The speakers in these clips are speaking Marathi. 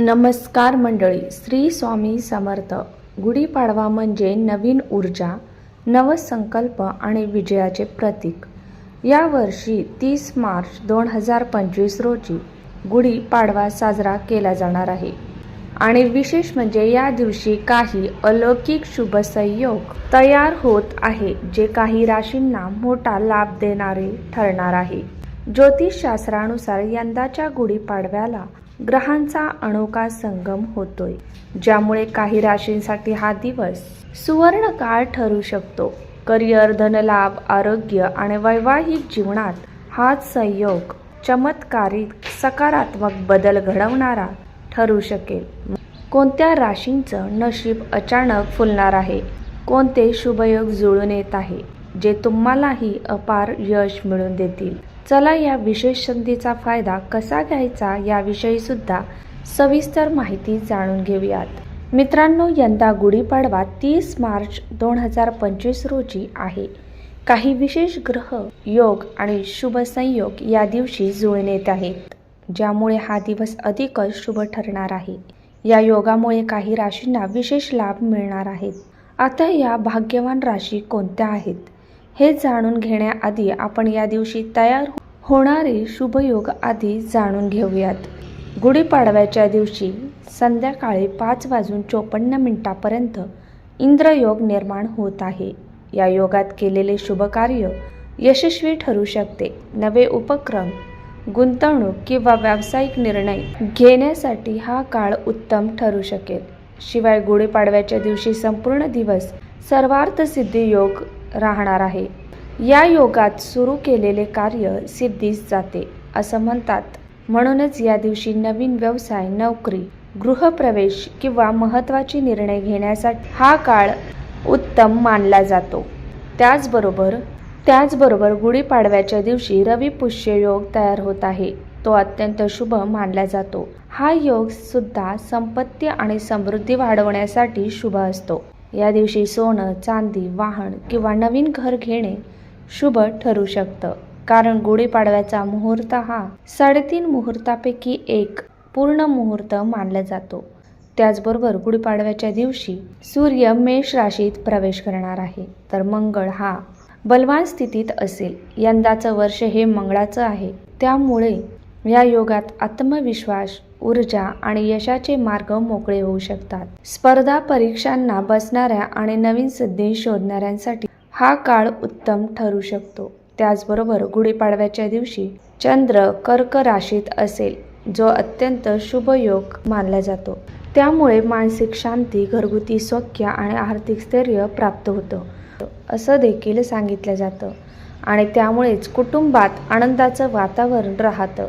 नमस्कार मंडळी श्री स्वामी समर्थ. गुढीपाडवा म्हणजे नवीन ऊर्जा नवसंकल्प आणि विजयाचे प्रतीक. यावर्षी तीस मार्च दोन हजार पंचवीस रोजी गुढीपाडवा साजरा केला जाणार आहे. आणि विशेष म्हणजे या दिवशी काही अलौकिक शुभ संयोग तयार होत आहे जे काही राशींना मोठा लाभ देणारे ठरणार आहे. ज्योतिषशास्त्रानुसार यंदाच्या गुढीपाडव्याला ग्रहांचा अनोखा संगम होतोय ज्यामुळे काही राशींसाठी हा दिवस सुवर्ण काळ ठरू शकतो. करिअर धनलाभ आरोग्य आणि वैवाहिक जीवनात हाच संयोग चमत्कारिक सकारात्मक बदल घडवणारा ठरू शकेल. कोणत्या राशींचं नशीब अचानक फुलणार आहे? कोणते शुभयोग जुळून येत आहे जे तुम्हालाही अपार यश मिळून देतील? चला या विशेष संधीचा फायदा कसा घ्यायचा याविषयी सुद्धा सविस्तर माहिती जाणून घेऊयात. मित्रांनो यंदा गुढीपाडवा तीस मार्च दोन हजार पंचवीस रोजी आहे. काही विशेष ग्रह योग आणि शुभ संयोग या दिवशी जुळून येत आहेत ज्यामुळे हा दिवस अधिकच शुभ ठरणार आहे. या योगामुळे काही राशींना विशेष लाभ मिळणार आहेत. आता या भाग्यवान राशी कोणत्या आहेत हे जाणून घेण्याआधी आपण या दिवशी तयार होणारे शुभयोग आधी जाणून घेऊयात. गुढीपाडव्याच्या दिवशी संध्याकाळी पाच वाजून चोपन्न मिनिटापर्यंत इंद्रयोग निर्माण होत आहे. या योगात केलेले शुभकार्य यशस्वी ठरू शकते. नवे उपक्रम गुंतवणूक किंवा व्यावसायिक निर्णय घेण्यासाठी हा काळ उत्तम ठरू शकेल. शिवाय गुढीपाडव्याच्या दिवशी संपूर्ण दिवस सर्वार्थ सिद्धी योग राहणार आहे. या योगात सुरू केलेले कार्य सिद्धीस जाते असं म्हणतात. म्हणूनच या दिवशी नवीन व्यवसाय नोकरी गृहप्रवेश किंवा महत्त्वाचे निर्णय घेण्यासाठी हा काळ उत्तम मानला जातो. त्याचबरोबर त्याचबरोबर गुढीपाडव्याच्या दिवशी रवी पुष्य योग तयार होत आहे. तो अत्यंत शुभ मानला जातो. हा योग सुद्धा संपत्ती आणि समृद्धी वाढवण्यासाठी शुभ असतो. या दिवशी सोनं चांदी वाहन किंवा नवीन घर घेणे शुभ ठरू शकतं. कारण गुढीपाडव्याचा मुहूर्त हा साडेतीन मुहूर्तापैकी एक पूर्ण मुहूर्त मानला जातो. त्याचबरोबर गुढीपाडव्याच्या दिवशी सूर्य मेष राशीत प्रवेश करणार आहे. तर मंगळ हा बलवान स्थितीत असेल. यंदाचं वर्ष हे मंगळाचं आहे. त्यामुळे या योगात आत्मविश्वास ऊर्जा आणि यशाचे मार्ग मोकळे होऊ शकतात. स्पर्धा परीक्षांना बसणाऱ्या आणि नवीन सिद्धी शोधणाऱ्यांसाठी हा काळ उत्तम ठरू शकतो. त्याचबरोबर गुढीपाडव्याच्या दिवशी चंद्र कर्क राशीत असेल जो अत्यंत शुभ योग मानला जातो. त्यामुळे मानसिक शांती घरगुती सौख्य आणि आर्थिक स्थैर्य प्राप्त होतं. असं देखील सांगितलं जातं. आणि त्यामुळेच कुटुंबात आनंदाचं वातावरण राहतं.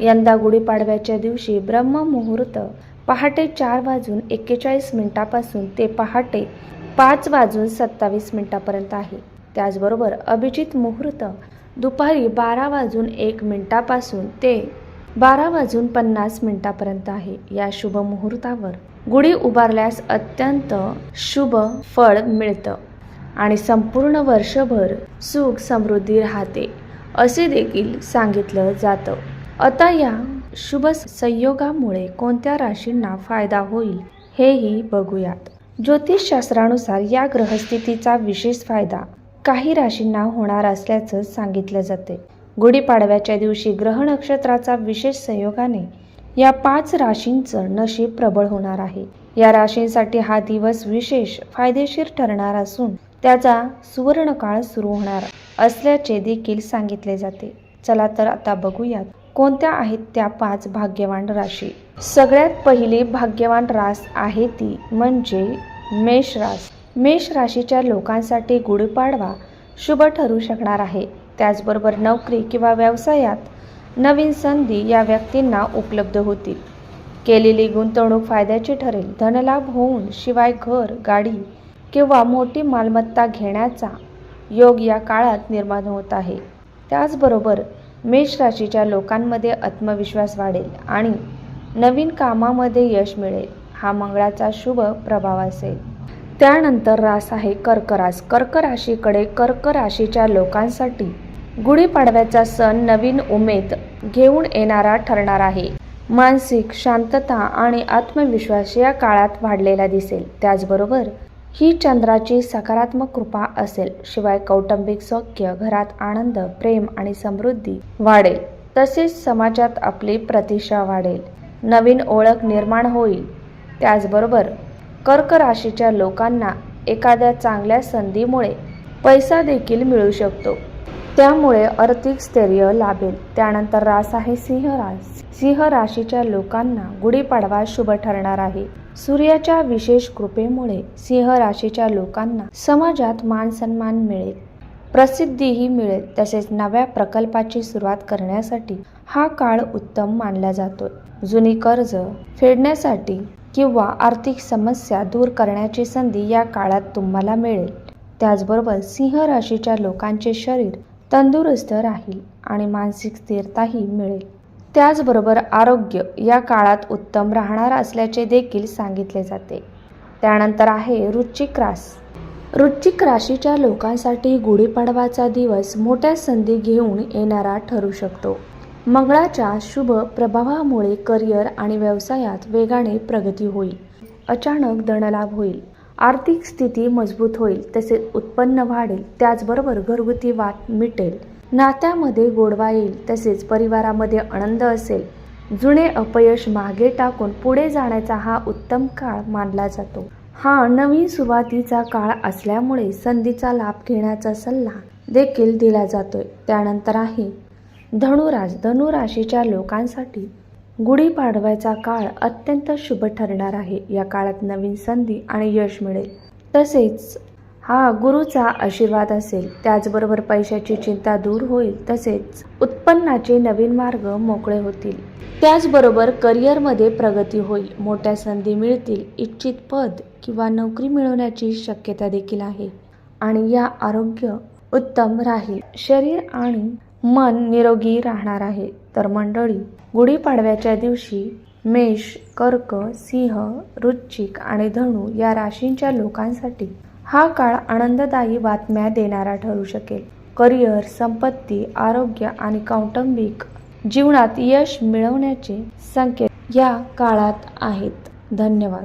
यंदा गुढीपाडव्याच्या दिवशी ब्रह्ममुहूर्त पहाटे चार वाजून एक्केचाळीस मिनिटापासून ते पहाटे पाच वाजून सत्तावीस मिनिटापर्यंत आहे. त्याचबरोबर अभिजित मुहूर्त दुपारी बारा वाजून एक मिनिटापासून ते बारा वाजून पन्नास मिनिटापर्यंत आहे. या शुभ मुहूर्तावर गुढी उभारल्यास अत्यंत शुभ फळ मिळतं आणि संपूर्ण वर्षभर सुख समृद्धी राहते असे देखील सांगितलं जातं. आता या शुभ संयोगामुळे कोणत्या राशींना फायदा होईल हेही बघूयात. ज्योतिषशास्त्रानुसार या ग्रहस्थितीचा विशेष फायदा काही राशींना होणार असल्याचं सांगितलं जाते. गुढीपाडव्याच्या दिवशी ग्रह नक्षत्राचा विशेष संयोगाने या पाच राशींचं नशीब प्रबळ होणार आहे. या राशींसाठी हा दिवस विशेष फायदेशीर ठरणार असून त्याचा सुवर्ण काळ सुरू होणार असल्याचे देखील सांगितले जाते. चला तर आता बघूयात कोणत्या आहेत त्या पाच भाग्यवान राशी. सगळ्यात पहिली भाग्यवान रास आहे ती म्हणजे मेष रास मेष राशीच्या लोकांसाठी गुढीपाडवा शुभ ठरू शकणार आहे. त्याचबरोबर नोकरी किंवा व्यवसायात नवीन संधी या व्यक्तींना उपलब्ध होतील. केलेली गुंतवणूक फायद्याची ठरेल. धनलाभ होऊन शिवाय घर गाडी किंवा मोठी मालमत्ता घेण्याचा योग या काळात निर्माण होत आहे. त्याचबरोबर मेष राशीच्या लोकांमध्ये आत्मविश्वास वाढेल आणि नवीन कामामध्ये यश मिळेल. हा मंगळाचा शुभ प्रभाव असेल. त्यानंतर रास आहे कर्करास. कर्क राशीकडे कर्क राशीच्या लोकांसाठी गुढीपाडव्याचा सण नवीन उमेद घेऊन येणारा ठरणार आहे. मानसिक शांतता आणि आत्मविश्वास या काळात वाढलेला दिसेल. त्याचबरोबर ही चंद्राची सकारात्मक कृपा असेल. शिवाय कौटुंबिक सौख्य घरात आनंद प्रेम आणि समृद्धी वाढेल. तसेच समाजात आपली प्रतिष्ठा वाढेल. नवीन ओळख निर्माण होईल. त्याचबरोबर कर्क राशीच्या लोकांना एखाद्या चांगल्या संधीमुळे पैसा देखील मिळू शकतो. त्यामुळे आर्थिक स्थैर्य लाभेल. त्यानंतर रास आहे सिंह रास. सिंह राशीच्या लोकांना गुढीपाडवा शुभ ठरणार आहे. सूर्याच्या विशेष कृपेमुळे सिंह राशीच्या लोकांना समाजात मान सन्मान मिळेल. प्रसिद्धीही मिळेल. तसेच नव्या प्रकल्पाची सुरुवात करण्यासाठी हा काळ उत्तम मानला जातो जुनी कर्ज फेडण्यासाठी किंवा आर्थिक समस्या दूर करण्याची संधी या काळात तुम्हाला मिळेल. त्याचबरोबर सिंह राशीच्या लोकांचे शरीर तंदुरुस्त राहील आणि मानसिक स्थिरताही मिळेल. त्याचबरोबर आरोग्य या काळात उत्तम राहणार असल्याचे देखील सांगितले जाते. त्यानंतर आहे रुचिक रास. वृश्चिक राशीच्या लोकांसाठी गुढीपाडवाचा दिवस मोठ्या संधी घेऊन येणारा ठरू शकतो. मंगळाच्या शुभ प्रभावामुळे करिअर आणि व्यवसायात वेगाने प्रगती होईल. अचानक धनलाभ होईल. आर्थिक स्थिती मजबूत होईल. तसेच उत्पन्न वाढेल. त्याचबरोबर घरगुती वाद मिटेल. नात्यामध्ये गोडवा येईल. तसेच परिवारामध्ये आनंद असेल. जुने अपयश मागे टाकून पुढे जाण्याचा हा उत्तम काळ मानला जातो. हा नवीन सुरुवातीचा काळ असल्यामुळे संधीचा लाभ घेण्याचा सल्ला देखील दिला जातोय. त्यानंतर आहे धनुराज धनुराशीच्या लोकांसाठी गुढीपाडव्याचा काळ अत्यंत शुभ ठरणार आहे. या काळात नवीन संधी आणि यश मिळेल. तसेच हा गुरुचा आशीर्वाद असेल. त्याचबरोबर पैशाची चिंता दूर होईल. तसेच उत्पन्नाचे नवीन मार्ग मोकळे होतील. त्याचबरोबर करिअरमध्ये प्रगती होईल. मोठ्या संधी मिळतील. इच्छित पद किंवा नोकरी मिळवण्याची शक्यता देखील आहे. आणि या आरोग्य उत्तम राहील. शरीर आणि मन निरोगी राहणार आहे. तर मंडळी गुढीपाडव्याच्या दिवशी मेष कर्क सिंह वृश्चिक आणि धनु या राशींच्या लोकांसाठी हा काळ आनंददायी बातम्या देणारा ठरू शकेल. करिअर संपत्ती आरोग्य आणि कौटुंबिक जीवनात यश मिळवण्याचे संकेत या काळात आहेत. धन्यवाद.